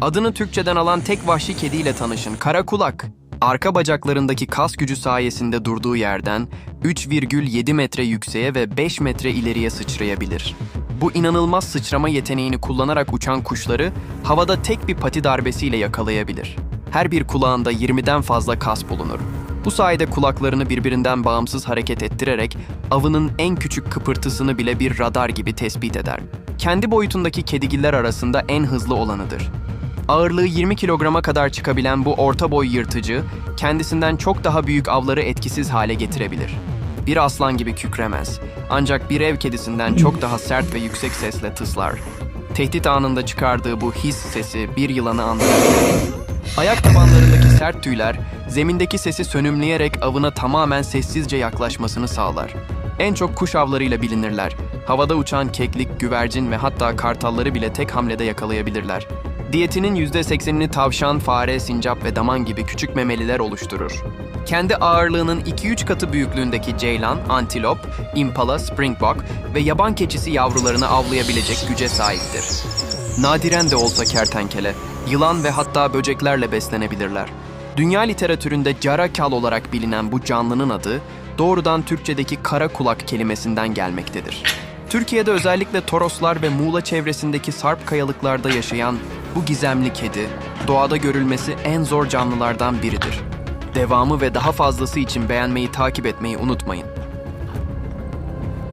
Adını Türkçeden alan tek vahşi kediyle tanışın, kara kulak. Arka bacaklarındaki kas gücü sayesinde durduğu yerden 3,7 metre yükseğe ve 5 metre ileriye sıçrayabilir. Bu inanılmaz sıçrama yeteneğini kullanarak uçan kuşları havada tek bir pati darbesiyle yakalayabilir. Her bir kulağında 20'den fazla kas bulunur. Bu sayede kulaklarını birbirinden bağımsız hareket ettirerek avının en küçük kıpırtısını bile bir radar gibi tespit eder. Kendi boyutundaki kedigiller arasında en hızlı olanıdır. Ağırlığı 20 kilograma kadar çıkabilen bu orta boy yırtıcı, kendisinden çok daha büyük avları etkisiz hale getirebilir. Bir aslan gibi kükremez. Ancak bir ev kedisinden çok daha sert ve yüksek sesle tıslar. Tehdit anında çıkardığı bu his sesi bir yılanı andırabilir. Ayak tabanlarındaki sert tüyler, zemindeki sesi sönümleyerek avına tamamen sessizce yaklaşmasını sağlar. En çok kuş avlarıyla bilinirler. Havada uçan keklik, güvercin ve hatta kartalları bile tek hamlede yakalayabilirler. Diyetinin %80'ini tavşan, fare, sincap ve daman gibi küçük memeliler oluşturur. Kendi ağırlığının 2-3 katı büyüklüğündeki ceylan, antilop, impala, springbok ve yaban keçisi yavrularını avlayabilecek güce sahiptir. Nadiren de olsa kertenkele, yılan ve hatta böceklerle beslenebilirler. Dünya literatüründe carakal olarak bilinen bu canlının adı doğrudan Türkçedeki kara kulak kelimesinden gelmektedir. Türkiye'de özellikle Toroslar ve Muğla çevresindeki sarp kayalıklarda yaşayan bu gizemli kedi, doğada görülmesi en zor canlılardan biridir. Devamı ve daha fazlası için beğenmeyi takip etmeyi unutmayın.